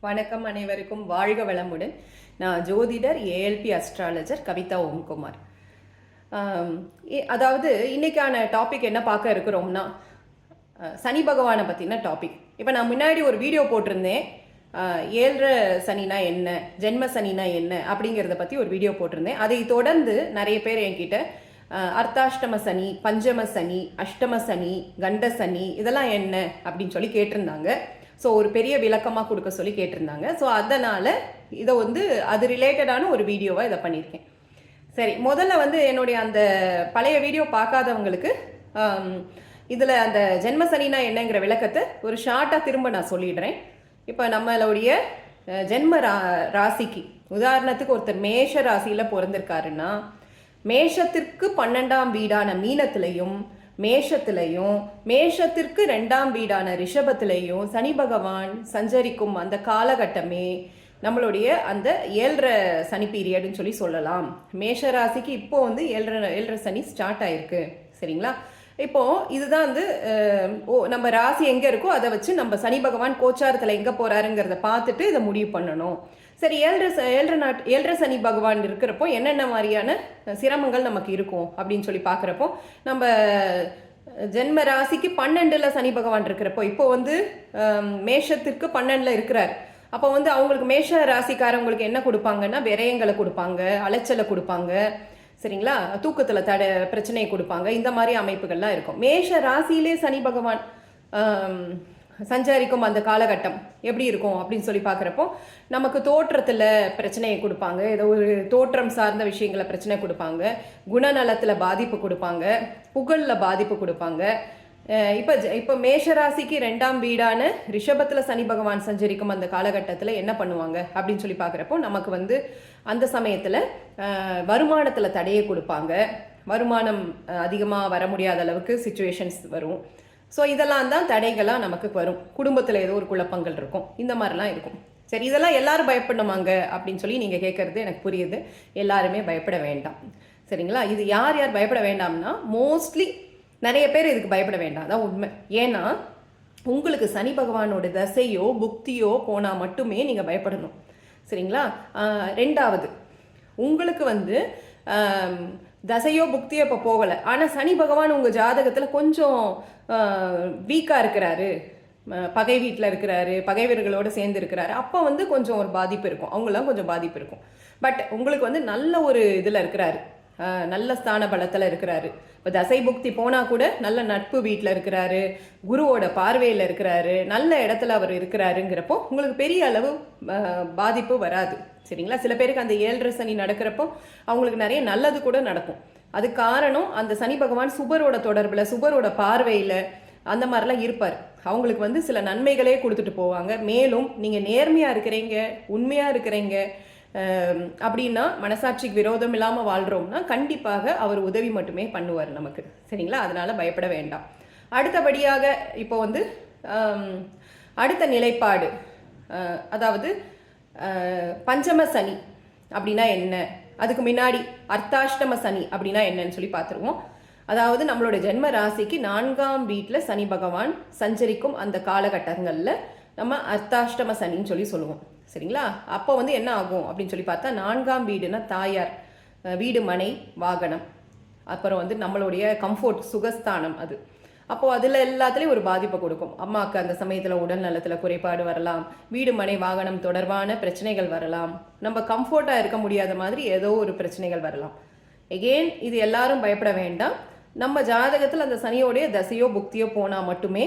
வணக்கம் அனைவருக்கும் வாழ்க வளமுடன். நான் ஜோதிடர் ஏஎல்பி அஸ்ட்ராலஜர் கவிதா ஓம்குமார். இ- அதாவது இன்னைக்கான டாபிக் என்ன பார்க்க இருக்கிறோம்னா சனி பகவானை பற்றின டாபிக் இப்போ நான் முன்னாடி ஒரு வீடியோ போட்டிருந்தேன். அஹ், ஏழரை சனினா என்ன ஜென்ம சனினா என்ன அப்படிங்கிறத பற்றி ஒரு வீடியோ போட்டிருந்தேன். அதை தொடர்ந்து நிறைய பேர் என்கிட்ட அர்த்தாஷ்டம சனி பஞ்சம சனி அஷ்டம சனி கண்ட சனி இதெல்லாம் என்ன அப்படின்னு சொல்லி கேட்டிருந்தாங்க. ஸோ ஒரு பெரிய விளக்கமாக கொடுக்க சொல்லி கேட்டிருந்தாங்க. ஸோ அதனால் இதை வந்து அது ரிலேட்டடான ஒரு வீடியோவாக இதை பண்ணியிருக்கேன். சரி முதல்ல வந்து என்னுடைய அந்த பழைய வீடியோ பார்க்காதவங்களுக்கு இதில் அந்த ஜென்ம சனினா என்னங்கிற விளக்கத்தை ஒரு ஷார்ட்டாக திரும்ப நான் சொல்லிடுறேன். இப்போ நம்மளுடைய ஜென்ம ரா ராசிக்கு உதாரணத்துக்கு ஒருத்தர் மேஷ ராசியில் பிறந்திருக்காருன்னா மேஷத்திற்கு பன்னெண்டாம் வீடான மீனத்திலையும் மேஷத்திலையும் மேஷத்திற்கு ரெண்டாம் வீடான ரிஷபத்திலையும் சனி பகவான் சஞ்சரிக்கும் அந்த காலகட்டமே நம்மளுடைய அந்த ஏழரை சனி பீரியட்னு சொல்லி சொல்லலாம். மேஷ ராசிக்கு இப்போ வந்து ஏழரை ஏழரை சனி ஸ்டார்ட் ஆயிருக்கு. சரிங்களா? இப்போ இதுதான் வந்து ஓ நம்ம ராசி எங்கே இருக்கோ அதை வச்சு நம்ம சனி பகவான் கோச்சாரத்தில் எங்கே போகிறாருங்கிறத பார்த்துட்டு இதை முடிவு பண்ணணும். சரி ஏழரை ச- ஏழரை நாட் ஏழரை சனி பகவான் இருக்கிறப்போ என்னென்ன மாதிரியான சிரமங்கள் நமக்கு இருக்கும் அப்படின்னு சொல்லி பார்க்குறப்போ நம்ம ஜென்ம ராசிக்கு பன்னெண்டில் சனி பகவான் இருக்கிறப்போ இப்போ வந்து மேஷத்திற்கு பன்னெண்டில் இருக்கிறார். அப்போ வந்து அவங்களுக்கு மேஷ ராசிக்காரவங்களுக்கு என்ன கொடுப்பாங்கன்னா விரயங்களை கொடுப்பாங்க அலைச்சலை கொடுப்பாங்க சரிங்களா? தூக்கத்தில் தட பிரச்சனையை கொடுப்பாங்க இந்த மாதிரி அமைப்புகள்லாம் இருக்கும். மேஷ ராசியிலே சனி பகவான் சஞ்சாரிக்கும் அந்த காலகட்டம் எப்படி இருக்கும் அப்படின்னு சொல்லி பார்க்குறப்போ நமக்கு தோற்றத்தில் பிரச்சனையை கொடுப்பாங்க. ஏதோ ஒரு தோற்றம் சார்ந்த விஷயங்களை பிரச்சனை கொடுப்பாங்க. குணநலத்தில் பாதிப்பு கொடுப்பாங்க. புகழில் பாதிப்பு கொடுப்பாங்க. இப்போ இப்போ மேஷராசிக்கு ரெண்டாம் வீடான ரிஷபத்தில் சனி பகவான் சஞ்சரிக்கும் அந்த காலகட்டத்தில் என்ன பண்ணுவாங்க அப்படின்னு சொல்லி பார்க்குறப்போ நமக்கு வந்து அந்த சமயத்தில் வருமானத்தில் தடையை கொடுப்பாங்க. வருமானம் அதிகமாக வர முடியாத அளவுக்கு சுச்சுவேஷன்ஸ் வரும். ஸோ இதெல்லாம் தான் தடைகளாக நமக்கு வரும். குடும்பத்தில் ஏதோ ஒரு குழப்பங்கள் இருக்கும். இந்த மாதிரிலாம் இருக்கும். சரி இதெல்லாம் எல்லாரும் பயப்படணுமாங்க? அப்படின்னு சொல்லி நீங்கள் கேட்குறது எனக்கு புரியுது. எல்லாருமே பயப்பட வேண்டாம். சரிங்களா? இது யார் யார் பயப்பட வேண்டாம்னா மோஸ்ட்லி நிறைய பேர் இதுக்கு பயப்பட வேண்டாம். அதான் உண்மை. ஏன்னா உங்களுக்கு சனி பகவானோட தசையோ புக்தியோ போனால் மட்டுமே நீங்கள் பயப்படணும். சரிங்களா? ரெண்டாவது உங்களுக்கு வந்து தசையோ புக்தியோ இப்போ போகலை. ஆனால் சனி பகவான் உங்கள் ஜாதகத்தில் கொஞ்சம் வீக்காக இருக்கிறாரு. பகை வீட்டில் இருக்கிறாரு பகைவர்களோடு சேர்ந்து இருக்கிறாரு. அப்போ வந்து கொஞ்சம் ஒரு பாதிப்பு இருக்கும். அவங்களாம் கொஞ்சம் பாதிப்பு இருக்கும். பட் உங்களுக்கு வந்து நல்ல ஒரு இதில் இருக்கிறாரு. நல்ல ஸ்தான பலத்தில் இருக்கிறாரு. இப்போ தசை புக்தி போனால் கூட நல்ல நட்பு வீட்டில் இருக்கிறாரு குருவோட பார்வையில் இருக்கிறாரு நல்ல இடத்துல அவர் இருக்கிறாருங்கிறப்போ உங்களுக்கு பெரிய அளவு பாதிப்பு வராது. சரிங்களா? சில பேருக்கு அந்த ஏழரை சனி நடக்கிறப்போ அவங்களுக்கு நிறைய நல்லது கூட நடக்கும். அது காரணம் அந்த சனி பகவான் சுபரோட தொடர்பில் சுபரோட பார்வையில் அந்த மாதிரிலாம் இருப்பார். அவங்களுக்கு வந்து சில நன்மைகளே கொடுத்துட்டு போவாங்க. மேலும் நீங்கள் நேர்மையாக இருக்கிறீங்க உண்மையாக இருக்கிறீங்க அப்படின்னா மனசாட்சிக்கு விரோதம் இல்லாமல் வாழ்கிறோம்னா கண்டிப்பாக அவர் உதவி மட்டுமே பண்ணுவார் நமக்கு. சரிங்களா? அதனால் பயப்பட வேண்டாம். அடுத்தபடியாக இப்போ வந்து அடுத்த நிலைப்பாடு அதாவது பஞ்சம சனி அப்படின்னா என்ன? அதுக்கு முன்னாடி அர்த்தாஷ்டம சனி அப்படின்னா என்னன்னு சொல்லி பார்த்துருவோம். அதாவது நம்மளோட ஜென்ம ராசிக்கு நான்காம் வீட்டில் சனி பகவான் சஞ்சரிக்கும் அந்த காலகட்டங்களில் நம்ம அர்த்தாஷ்டம சனின்னு சொல்லி சொல்லுவோம். சரிங்களா? அப்போ வந்து என்ன ஆகும் அப்படின்னு சொல்லி பார்த்தா நான்காம் வீடுனா தாயார் வீடு மனை வாகனம். அப்புறம் வந்து நம்மளுடைய கம்ஃபோர்ட் சுகஸ்தானம் அது. அப்போது அதில் எல்லாத்துலேயும் ஒரு பாதிப்பை கொடுக்கும். அம்மாவுக்கு அந்த சமயத்தில் உடல் நலத்தில் குறைபாடு வரலாம் வீடு மனை வாகனம் தொடர்பான பிரச்சனைகள் வரலாம். நம்ம கம்ஃபோர்ட்டாக இருக்க முடியாத மாதிரி ஏதோ ஒரு பிரச்சனைகள் வரலாம். எகெயின் இது எல்லாரும் பயப்பட வேண்டாம். நம்ம ஜாதகத்தில் அந்த சனியோடைய தசையோ புக்தியோ போனால் மட்டுமே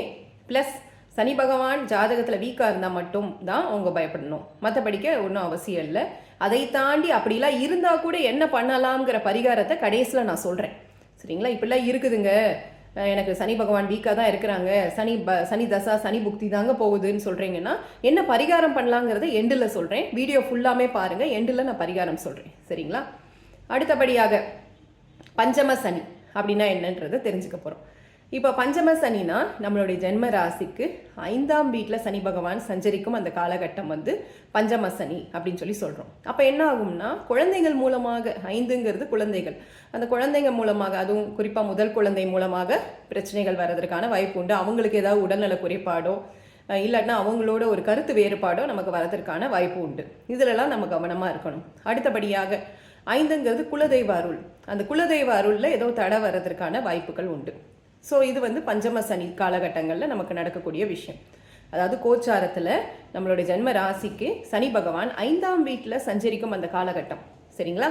ப்ளஸ் சனி பகவான் ஜாதகத்தில் வீக்காக இருந்தால் மட்டும் தான் அவங்க பயப்படணும். மற்றபடிக்க ஒன்றும் அவசியம் இல்லை. அதை தாண்டி அப்படிலாம் இருந்தால் கூட என்ன பண்ணலாம்ங்கிற பரிகாரத்தை கடைசியில் நான் சொல்கிறேன் சரிங்களா? இப்படிலாம் இருக்குதுங்க. எனக்கு சனி பகவான் வீக்காக தான் இருக்கிறாங்க. சனி ப சனி தசா சனி புக்தி தாங்க போகுதுன்னு சொல்கிறீங்கன்னா என்ன பரிகாரம் பண்ணலாங்கிறத எண்டில் சொல்கிறேன் வீடியோ ஃபுல்லாமே பாருங்கள் எண்டில் நான் பரிகாரம் சொல்கிறேன் சரிங்களா? அடுத்தபடியாக பஞ்சம சனி அப்படின்னா என்னன்றதை தெரிஞ்சுக்க போகிறோம் இப்போ பஞ்சம சனினா நம்மளுடைய ஜென்ம ராசிக்கு ஐந்தாம் வீட்டில் சனி பகவான் சஞ்சரிக்கும் அந்த காலகட்டம் வந்து பஞ்சம சனி அப்படின்னு சொல்லி சொல்கிறோம் அப்போ என்ன ஆகும்னா குழந்தைகள் மூலமாக ஐந்துங்கிறது குழந்தைகள். அந்த குழந்தைங்க மூலமாக அதுவும் குறிப்பாக முதல் குழந்தை மூலமாக பிரச்சனைகள் வர்றதற்கான வாய்ப்பு உண்டு. அவங்களுக்கு ஏதாவது உடல்நல குறைபாடோ இல்லைன்னா இல்லாட்டினா அவங்களோட ஒரு கருத்து வேறுபாடோ நமக்கு வரதற்கான வாய்ப்பு உண்டு. இதிலெல்லாம் நம்ம கவனமாக இருக்கணும். அடுத்தபடியாக ஐந்துங்கிறது குலதெய்வ அருள். அந்த குலதெய்வ அருளில் ஏதோ தடை வர்றதற்கான வாய்ப்புகள் உண்டு. ஸோ இது வந்து பஞ்சம சனி காலகட்டங்களில் நமக்கு நடக்கக்கூடிய விஷயம். அதாவது கோச்சாரத்தில் நம்மளுடைய ஜென்ம ராசிக்கு சனி பகவான் ஐந்தாம் வீட்டில் சஞ்சரிக்கும் அந்த காலகட்டம். சரிங்களா?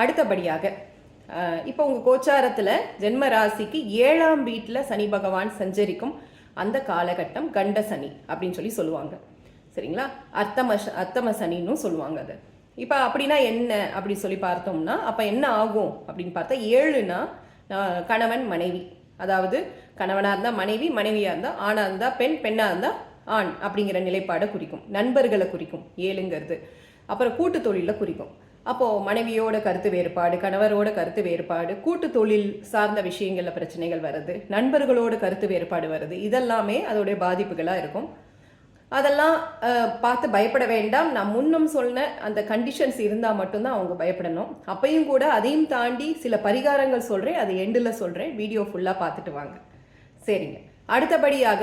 அடுத்தபடியாக இப்போ உங்கள் கோச்சாரத்தில் ஜென்ம ராசிக்கு ஏழாம் வீட்டில் சனி பகவான் சஞ்சரிக்கும் அந்த காலகட்டம் கண்ட சனி அப்படின்னு சொல்லி சொல்லுவாங்க. சரிங்களா? அர்த்தம அர்த்தம சனின்னு சொல்லுவாங்க அது. இப்போ அப்படின்னா என்ன அப்படி சொல்லி பார்த்தோம்னா அப்போ என்ன ஆகும் அப்படின்னு பார்த்தா ஏழுனா கணவன் மனைவி. அதாவது கணவனாக இருந்தால் மனைவி மனைவியாக இருந்தால் ஆணாக இருந்தால் பெண் பெண்ணாக இருந்தால் ஆண் அப்படிங்கிற நிலைப்பாடை குறிக்கும். நண்பர்களை குறிக்கும். ஏழுங்கிறது. அப்புறம் கூட்டு தொழிலில் குறிக்கும். அப்போது மனைவியோட கருத்து வேறுபாடு கணவரோட கருத்து வேறுபாடு கூட்டு தொழில் சார்ந்த விஷயங்களில் பிரச்சனைகள் வருது நண்பர்களோட கருத்து வேறுபாடு வருது இதெல்லாமே அதோடைய பாதிப்புகளாக இருக்கும். அதெல்லாம் பார்த்து பயப்பட வேண்டாம். நான் முன்னும் சொன்ன அந்த கண்டிஷன்ஸ் இருந்தால் மட்டும்தான் அவங்க பயப்படணும். அப்பையும் கூட அதையும் தாண்டி சில பரிகாரங்கள் சொல்கிறேன் அது எண்டில் சொல்கிறேன் வீடியோ ஃபுல்லாக பார்த்துட்டு வாங்க. சரிங்க. அடுத்தபடியாக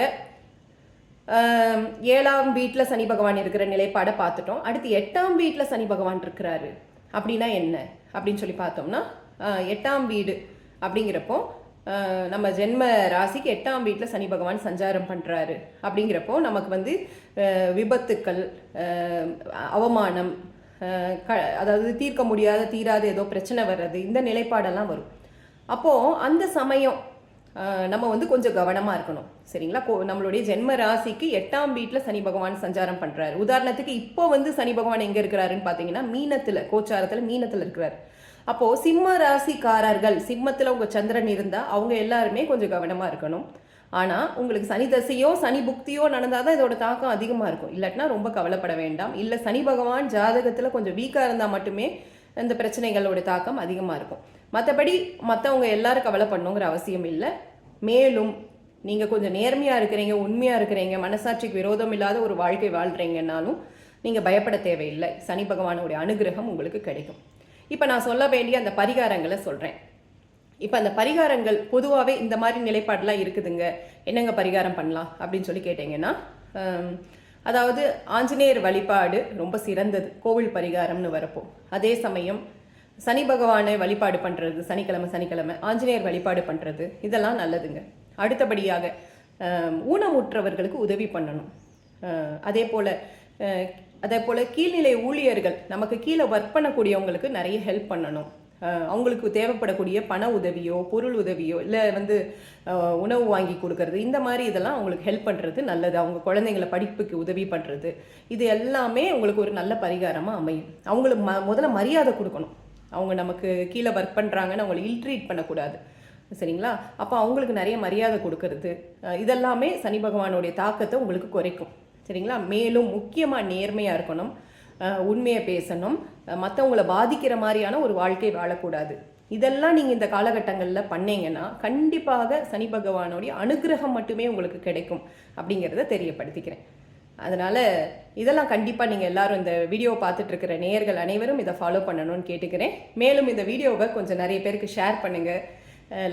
ஏழாம் வீட்டில் சனி பகவான் இருக்கிற நிலைப்பாடை பார்த்துட்டோம். அடுத்து எட்டாம் வீட்டில் சனி பகவான் இருக்கிறாரு. அப்படின்னா என்ன? அப்படின்னு சொல்லி பார்த்தோம்னா எட்டாம் வீடு அப்படிங்கிறப்போ நம்ம ஜென்ம ராசிக்கு எட்டாம் வீட்டில் சனி பகவான் சஞ்சாரம் பண்ணுறாரு அப்படிங்கிறப்போ நமக்கு வந்து விபத்துக்கள் அவமானம் க அதாவது தீர்க்க முடியாத தீராத ஏதோ பிரச்சனை வர்றது இந்த நிலைப்பாடெல்லாம் வரும். அப்போது அந்த சமயம் நம்ம வந்து கொஞ்சம் கவனமாக இருக்கணும். சரிங்களா? கோ நம்மளுடைய ஜென்ம ராசிக்கு எட்டாம் வீட்டில் சனி பகவான் சஞ்சாரம் பண்ணுறாரு உதாரணத்துக்கு இப்போ வந்து சனி பகவான் எங்கே இருக்கிறாருன்னு பார்த்தீங்கன்னா மீனத்தில் கோச்சாரத்தில் மீனத்தில் இருக்கிறார். அப்போது சிம்ம ராசிக்காரர்கள் சிம்மத்தில் உங்கள் சந்திரன் இருந்தால் அவங்க எல்லாருமே கொஞ்சம் கவனமாக இருக்கணும். ஆனால் உங்களுக்கு சனி தசையோ சனி புக்தியோ நடந்தால் தான் இதோட தாக்கம் அதிகமாக இருக்கும். இல்லாட்டினா ரொம்ப கவலைப்பட வேண்டாம். இல்லை சனி பகவான் ஜாதகத்தில் கொஞ்சம் வீக்காக இருந்தால் மட்டுமே இந்த பிரச்சனைகளோட தாக்கம் அதிகமாக இருக்கும். மற்றபடி மற்றவங்க எல்லாரும் கவலைப்படணுங்கிற அவசியம் இல்லை. மேலும் நீங்கள் கொஞ்சம் நேர்மையாக இருக்கிறீங்க உண்மையாக இருக்கிறீங்க மனசாட்சிக்கு விரோதம் இல்லாத ஒரு வாழ்க்கை வாழ்கிறீங்கன்னாலும் நீங்கள் பயப்பட தேவையில்லை. சனி பகவானுடைய அனுகிரகம் உங்களுக்கு கிடைக்கும். இப்போ நான் சொல்ல வேண்டிய அந்த பரிகாரங்களை சொல்கிறேன் இப்போ அந்த பரிகாரங்கள் பொதுவாகவே இந்த மாதிரி நிலைப்பாடெலாம் இருக்குதுங்க. என்னங்க பரிகாரம் பண்ணலாம் அப்படின்னு சொல்லி கேட்டிங்கன்னா அதாவது ஆஞ்சநேயர் வழிபாடு ரொம்ப சிறந்தது கோவில் பரிகாரம்னு வரப்போ. அதே சமயம் சனி பகவானை வழிபாடு பண்ணுறது சனிக்கிழமை சனிக்கிழமை ஆஞ்சநேயர் வழிபாடு பண்ணுறது இதெல்லாம் நல்லதுங்க. அடுத்தபடியாக ஊனமுற்றவர்களுக்கு உதவி பண்ணணும். அதே போல் அதே போல் கீழ்நிலை ஊழியர்கள் நமக்கு கீழே ஒர்க் பண்ணக்கூடியவங்களுக்கு நிறைய ஹெல்ப் பண்ணணும். அவங்களுக்கு தேவைப்படக்கூடிய பண உதவியோ பொருள் உதவியோ இல்லை வந்து உணவு வாங்கி கொடுக்கறது இந்த மாதிரி இதெல்லாம் அவங்களுக்கு ஹெல்ப் பண்ணுறது நல்லது. அவங்க குழந்தைங்களை படிப்புக்கு உதவி பண்ணுறது இது எல்லாமே உங்களுக்கு ஒரு நல்ல பரிகாரமாக அமையும். அவங்களுக்கு ம முதல்ல மரியாதை கொடுக்கணும். அவங்க நமக்கு கீழே ஒர்க் பண்ணுறாங்கன்னு அவங்களை இல்ட்ரீட் பண்ணக்கூடாது. சரிங்களா? அப்போ அவங்களுக்கு நிறைய மரியாதை கொடுக்கறது இதெல்லாமே சனி பகவானுடைய தாக்கத்தை உங்களுக்கு குறைக்கும். சரிங்களா? மேலும் முக்கியமாக நேர்மையாக இருக்கணும். உண்மையை பேசணும். மற்றவங்கள பாதிக்கிற மாதிரியான ஒரு வாழ்க்கை வாழக்கூடாது. இதெல்லாம் நீங்கள் இந்த காலகட்டங்களில் பண்ணீங்கன்னா கண்டிப்பாக சனி பகவானுடைய அனுகிரகம் மட்டுமே உங்களுக்கு கிடைக்கும் அப்படிங்கிறத தெரியப்படுத்திக்கிறேன். அதனால் இதெல்லாம் கண்டிப்பாக நீங்கள் எல்லாரும் இந்த வீடியோ பார்த்துட்டு இருக்கிற நேயர்கள் அனைவரும் இதை ஃபாலோ பண்ணணும்னு கேட்டுக்கிறேன். மேலும் இந்த வீடியோவை கொஞ்சம் நிறைய பேருக்கு ஷேர் பண்ணுங்கள்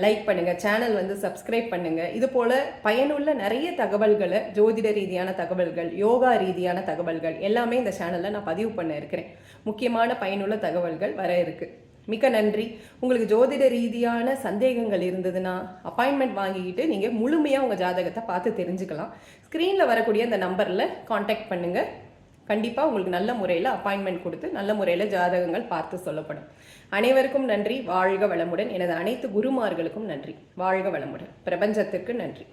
லைக் பண்ணுங்கள் சேனல் வந்து சப்ஸ்கிரைப் பண்ணுங்கள் இது போல் பயனுள்ள நிறைய தகவல்களை ஜோதிட ரீதியான தகவல்கள் யோகா ரீதியான தகவல்கள் எல்லாமே இந்த சேனலில் நான் பதிவு பண்ண இருக்கிறேன். முக்கியமான பயனுள்ள தகவல்கள் வர இருக்குது மிக்க நன்றி. உங்களுக்கு ஜோதிட ரீதியான சந்தேகங்கள் இருந்ததுன்னா அப்பாயின்மெண்ட் வாங்கிக்கிட்டு நீங்கள் முழுமையாக உங்கள் ஜாதகத்தை பார்த்து தெரிஞ்சுக்கலாம். ஸ்க்ரீனில் வரக்கூடிய அந்த நம்பரில் காண்டாக்ட் பண்ணுங்கள் கண்டிப்பாக உங்களுக்கு நல்ல முறையில் அப்பாயின்மெண்ட் கொடுத்து நல்ல முறையில் ஜாதகங்கள் பார்த்து சொல்லப்படும். அனைவருக்கும் நன்றி. வாழ்க வளமுடன். எனது அனைத்து குருமார்களுக்கும் நன்றி. வாழ்க வளமுடன். பிரபஞ்சத்திற்கு நன்றி.